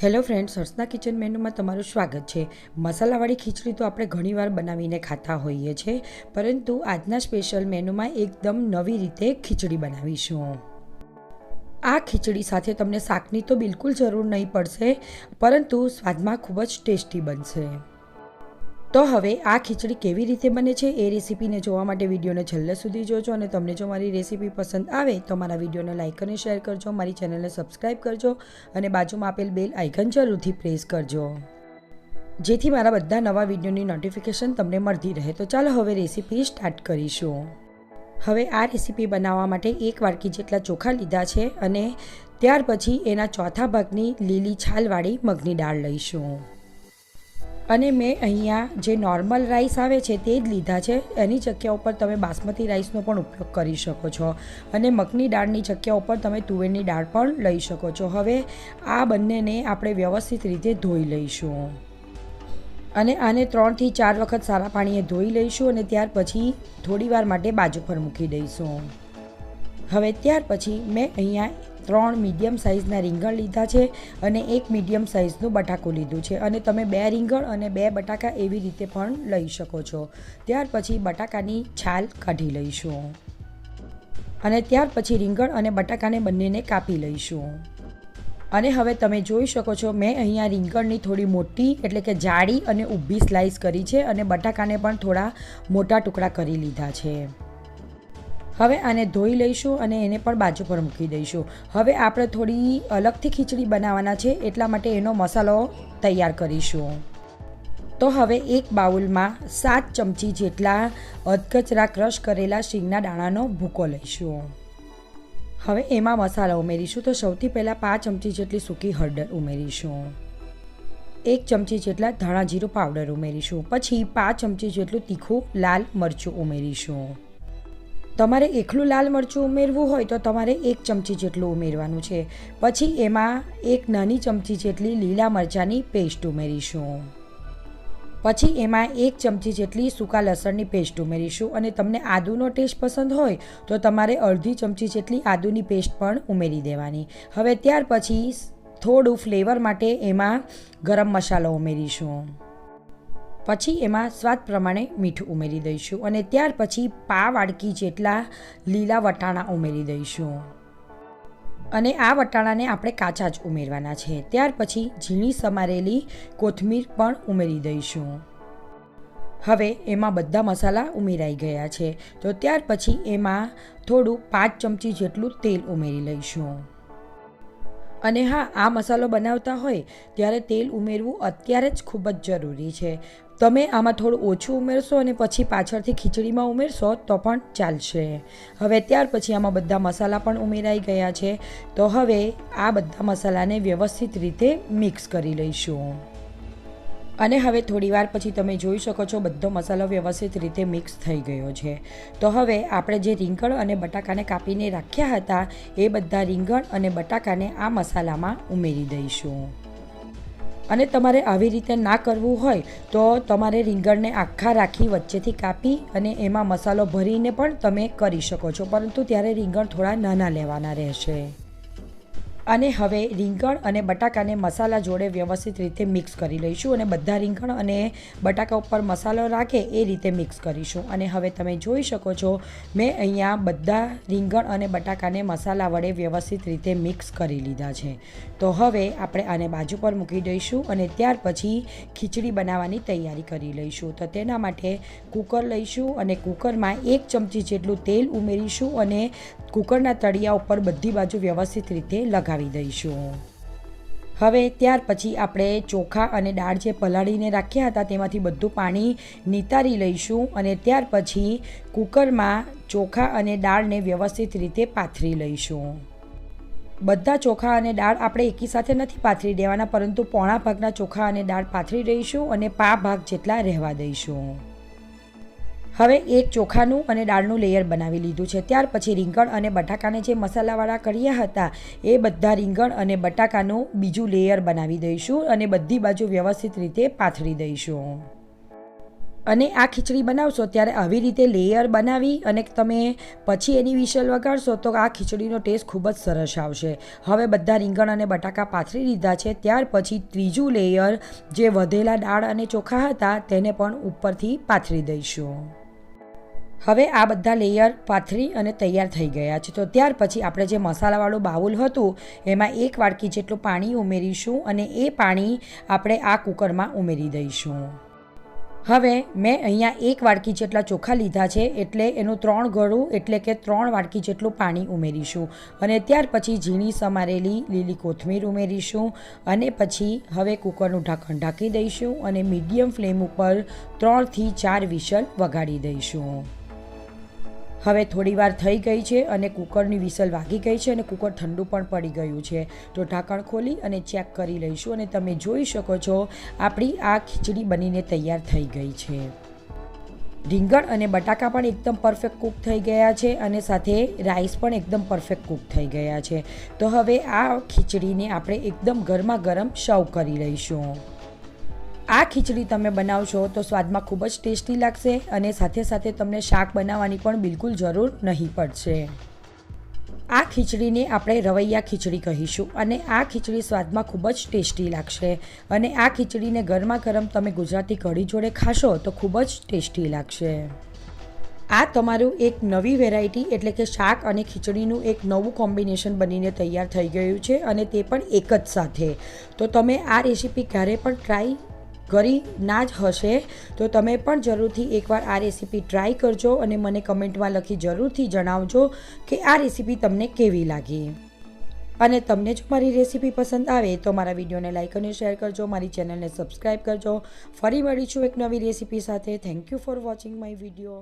Hello friends, હર્ષના kitchen મેનુમાં તમારું સ્વાગત છે. મસાલાવાળી ખીચડી તો આપણે ઘણીવાર બનાવીને ખાતા હોઈએ છીએ પરંતુ આજના સ્પેશિયલ મેનુમાં એકદમ નવી રીતે ખીચડી બનાવીશું. આ ખીચડી સાથે તમને શાકની તો બિલકુલ જરૂર નહીં પડશે, પરંતુ સ્વાદમાં ખૂબ જ ટેસ્ટી બનશે. તો હવે આ ખીચડી કેવી રીતે બને છે એ રેસીપીને જોવા માટે વિડીયોને છેલ્લે સુધી જોજો અને તમને જો મારી રેસીપી પસંદ આવે તો મારા વિડીયોને લાઇક અને શેર કરજો, મારી ચેનલને સબસ્ક્રાઈબ કરજો અને બાજુમાં આપેલ બેલ આઇકન જરૂરથી પ્રેસ કરજો. જેથી મારા બધા નવા વિડીયોની નોટિફિકેશન તમને મળતી રહે. તો ચાલો હવે રેસીપી સ્ટાર્ટ કરીશું. હવે આ રેસીપી બનાવવા માટે એક વાડકી જેટલા ચોખા લીધા છે અને ત્યાર પછી એના ચોથા ભાગની લીલી છાલવાળી મગની દાળ લઈશું. અને મેં અહીંયા જે નોર્મલ રાઈસ આવે છે તે જ લીધા છે. એની જગ્યા ઉપર તમે બાસમતી રાઈસનો પણ ઉપયોગ કરી શકો છો. અને મગની દાળની જગ્યા ઉપર તમે તુવેરની દાળ પણ લઈ શકો છો. હવે આ બંનેને આપણે વ્યવસ્થિત રીતે ધોઈ લઈશું. અને આને ત્રણથી ચાર વખત સારા પાણીએ ધોઈ લઈશું અને ત્યાર પછી થોડી વાર માટે બાજુ પર મૂકી દઈશું. હવે ત્યાર પછી મેં અહીંયા ત્રણ મીડિયમ સાઇઝના રીંગણ લીધા છે અને એક મીડિયમ સાઇઝનું બટાકું લીધું છે. અને તમે બે રીંગણ અને બે બટાકા એવી રીતે પણ લઈ શકો છો. ત્યાર પછી બટાકાની છાલ કાઢી લઈશું. અને ત્યાર પછી રીંગણ અને બટાકાને બંનેને કાપી લઈશું. અને હવે તમે જોઈ શકો છો, મેં અહીંયા રીંગણની થોડી મોટી, એટલે કે જાડી અને ઊભી સ્લાઇસ કરી છે અને બટાકાને પણ થોડા મોટા ટુકડા કરી લીધા છે. હવે આને ધોઈ લઈશું અને એને પણ બાજુ પર મૂકી દઈશું. હવે આપણે થોડી અલગથી ખીચડી બનાવવાના છે, એટલા માટે એનો મસાલો તૈયાર કરીશું. તો હવે એક બાઉલમાં સાત ચમચી જેટલા અધકચરા ક્રશ કરેલા શીંગના દાણાનો ભૂકો લઈશું. હવે એમાં મસાલા ઉમેરીશું. તો સૌથી પહેલાં પાંચ ચમચી જેટલી સૂકી હળદર ઉમેરીશું. એક ચમચી જેટલા ધાણા જીરું પાવડર ઉમેરીશું. પછી પાંચ ચમચી જેટલું તીખું લાલ મરચું ઉમેરીશું. તમારે એકલું લાલ મરચું ઉમેરવું હોય તો તમારે એક ચમચી જેટલું ઉમેરવાનું છે. પછી એમાં એક નાની ચમચી જેટલી લીલા મરચાંની પેસ્ટ ઉમેરીશું. પછી એમાં એક ચમચી જેટલી સૂકા લસણની પેસ્ટ ઉમેરીશું અને તમને આદુનો ટેસ્ટ પસંદ હોય તો તમારે અડધી ચમચી જેટલી આદુની પેસ્ટ પણ ઉમેરી દેવાની. હવે ત્યાર પછી થોડું ફ્લેવર માટે એમાં ગરમ મસાલો ઉમેરીશું. પછી એમાં સ્વાદ પ્રમાણે મીઠું ઉમેરી દઈશું અને ત્યાર પછી પા વાડકી જેટલા લીલા વટાણા ઉમેરી દઈશું. અને આ વટાણાને આપણે કાચા જ ઉમેરવાના છે. ત્યાર પછી ઝીણી સમારેલી કોથમીર પણ ઉમેરી દઈશું. હવે એમાં બધા મસાલા ઉમેરાઈ ગયા છે. તો ત્યાર પછી એમાં થોડું પાંચ ચમચી જેટલું તેલ ઉમેરી લઈશું. અને હા, આ મસાલો બનાવતા હોય ત્યારે તેલ ઉમેરવું અત્યારે જ ખૂબ જ જરૂરી છે. તમે આમાં થોડું ઓછું ઉમેરશો અને પછી પાછળથી ખીચડીમાં ઉમેરશો તો પણ ચાલશે. હવે ત્યાર પછી આમાં બધા મસાલા પણ ઉમેરાઈ ગયા છે. તો હવે આ બધા મસાલાને વ્યવસ્થિત રીતે મિક્સ કરી લઈશું. અને હવે થોડીવાર પછી તમે જોઈ શકો છો બધો મસાલો વ્યવસ્થિત રીતે મિક્સ થઈ ગયો છે. તો હવે આપણે જે રીંગણ અને બટાકાને કાપીને રાખ્યા હતા એ બધા રીંગણ અને બટાકાને આ મસાલામાં ઉમેરી દઈશું. અને તમારે આવી રીતે ના કરવું હોય તો તમારે રીંગણને આખા રાખી વચ્ચેથી કાપી અને એમાં મસાલો ભરીને પણ તમે કરી શકો છો. પરંતુ ત્યારે રીંગણ થોડા નાના લેવાના રહેશે. અને હવે રીંગણ અને બટાકાને મસાલા જોડે વ્યવસ્થિત રીતે મિક્સ કરી લઈશું અને બધા રીંગણ અને બટાકા ઉપર મસાલો રાખે એ રીતે મિક્સ કરીશું. અને હવે તમે જોઈ શકો છો, મેં અહીંયા બધા રીંગણ અને બટાકાને મસાલા વડે વ્યવસ્થિત રીતે મિક્સ કરી લીધા છે. તો હવે આપણે આને બાજુ પર મૂકી દઈશું અને ત્યાર પછી ખીચડી બનાવવાની તૈયારી કરી લઈશું. તો તેના માટે કુકર લઈશું અને કુકરમાં એક ચમચી જેટલું તેલ ઉમેરીશું અને કુકરના તળિયા ઉપર બધી બાજુ વ્યવસ્થિત રીતે લગા લગાવી દઈશું. હવે ત્યાર પછી આપણે ચોખા અને દાળ જે પલાળીને રાખ્યા હતા તેમાંથી બધું પાણી નિતારી લઈશું અને ત્યાર પછી કુકરમાં ચોખા અને દાળને વ્યવસ્થિત રીતે પાથરી લઈશું. બધા ચોખા અને દાળ આપણે એકી સાથે નથી પાથરી દેવાના, પરંતુ પોણા ભાગના ચોખા અને દાળ પાથરી દઈશું અને પા ભાગ જેટલા રહેવા દઈશું. હવે એક ચોખાનું અને દાળનું લેયર બનાવી લીધું છે. ત્યાર પછી રીંગણ અને બટાકાને જે મસાલાવાળા કર્યા હતા, એ બધા રીંગણ અને બટાકાનું બીજું લેયર બનાવી દઈશું અને બધી બાજુ વ્યવસ્થિત રીતે પાથરી દઈશું. અને આ ખીચડી બનાવશો ત્યારે આવી રીતે લેયર બનાવી અને તમે પછી એની વિશલ વગાડશો તો આ ખીચડીનો ટેસ્ટ ખૂબ જ સરસ આવશે. હવે બધા રીંગણ અને બટાકા પાથરી લીધા છે, ત્યાર પછી ત્રીજું લેયર જે વધેલા દાળ અને ચોખા હતા તેને પણ ઉપરથી પાથરી દઈશું. હવે આ બધા લેયર પાથરી અને તૈયાર થઈ ગયા છે. તો ત્યાર પછી આપણે જે મસાલાવાળું બાઉલ હતું, એમાં એક વાડકી જેટલું પાણી ઉમેરીશું અને એ પાણી આપણે આ કુકરમાં ઉમેરી દઈશું. હવે મેં અહીંયા એક વાડકી જેટલા ચોખા લીધા છે, એટલે એનું ત્રણ ગળું, એટલે કે ત્રણ વાડકી જેટલું પાણી ઉમેરીશું. અને ત્યાર પછી ઝીણી સમારેલી લીલી કોથમીર ઉમેરીશું અને પછી હવે કુકરનું ઢાંકણ ઢાંકી દઈશું અને મીડિયમ ફ્લેમ ઉપર ત્રણથી ચાર વિશલ વગાડી દઈશું. હવે થોડી વાર થઈ ગઈ છે અને કુકરની વિસલ વાગી ગઈ છે અને કુકર ઠંડુ પણ પડી ગયું છે. તો ઢાંકણ ખોલી અને ચેક કરી લઈશું અને તમે જોઈ શકો છો, આપણી આ ખીચડી બનીને તૈયાર થઈ ગઈ છે. રીંગણ અને બટાકા પણ એકદમ પરફેક્ટ કૂક થઈ ગયા છે અને સાથે રાઈસ પણ એકદમ પરફેક્ટ કૂક થઈ ગયા છે. તો હવે આ ખીચડીને આપણે એકદમ ગરમા ગરમ સર્વ કરી લઈશું. આ ખીચડી તમે બનાવશો તો સ્વાદમાં ખૂબ જ ટેસ્ટી લાગશે અને સાથે સાથે તમને શાક બનાવવાની પણ બિલકુલ જરૂર નહીં પડશે. આ ખીચડીને આપણે રવૈયા ખીચડી કહીશું અને આ ખીચડી સ્વાદમાં ખૂબ જ ટેસ્ટી લાગશે અને આ ખીચડીને ગરમા ગરમ તમે ગુજરાતી કઢી જોડે ખાશો તો ખૂબ જ ટેસ્ટી લાગશે. આ તમારું એક નવી વેરાયટી એટલે કે શાક અને ખીચડીનું એક નવું કોમ્બિનેશન બનીને તૈયાર થઈ ગયું છે અને તે પણ એક જ સાથે. તો તમે આ રેસીપી ક્યારે પણ ટ્રાય કરી ના જ હશે, તો તમે પણ જરૂરથી એકવાર આ રેસીપી ટ્રાય કરજો અને મને કમેન્ટમાં લખી જરૂરથી જણાવજો કે આ રેસીપી તમને કેવી લાગી. અને તમને જો મારી રેસીપી પસંદ આવે તો મારા વિડીયોને લાઇક અને શેર કરજો, મારી ચેનલને સબસ્ક્રાઈબ કરજો. ફરી મળીશું એક નવી રેસીપી સાથે. Thank you for watching my video